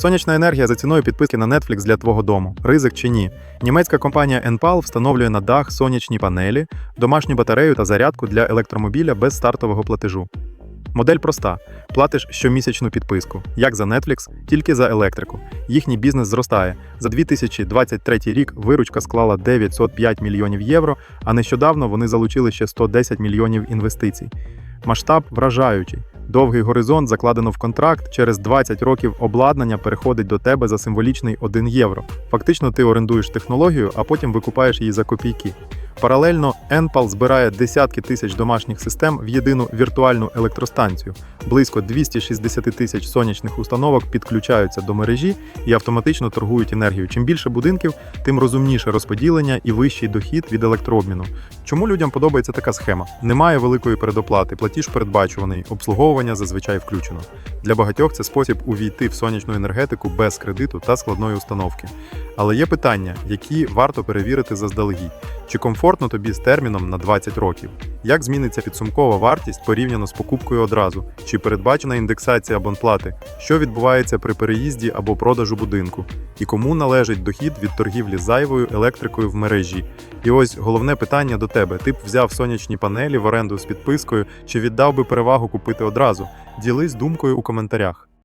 Сонячна енергія за ціною підписки на Netflix для твого дому. Ризик чи ні? Німецька компанія Enpal встановлює на дах сонячні панелі, домашню батарею та зарядку для електромобіля без стартового платежу. Модель проста: платиш щомісячну підписку, як за Netflix, тільки за електрику. Їхній бізнес зростає. За 2023 рік виручка склала 905 мільйонів євро, а нещодавно вони залучили ще 110 мільйонів інвестицій. Масштаб вражаючий. Довгий горизонт закладено в контракт. Через 20 років обладнання переходить до тебе за символічний 1 євро. Фактично, ти орендуєш технологію, а потім викупаєш її за копійки. Паралельно Enpal збирає десятки тисяч домашніх систем в єдину віртуальну електростанцію. Близько 260 тисяч сонячних установок підключаються до мережі і автоматично торгують енергію. Чим більше будинків, тим розумніше розподілення і вищий дохід від електрообміну. Чому людям подобається така схема? Немає великої передоплати, платіж передбачуваний, обслуговування зазвичай включено. Для багатьох це спосіб увійти в сонячну енергетику без кредиту та складної установки. Але є питання, які варто перевірити заздалегідь. Чи комфортно тобі з терміном на 20 років? Як зміниться підсумкова вартість порівняно з покупкою одразу? Чи передбачена індексація абонплати? Що відбувається при переїзді або продажу будинку? І кому належить дохід від торгівлі зайвою електрикою в мережі? І ось головне питання до тебе: ти б взяв сонячні панелі в оренду з підпискою, чи віддав би перевагу купити одразу? Ділись думкою у коментарях.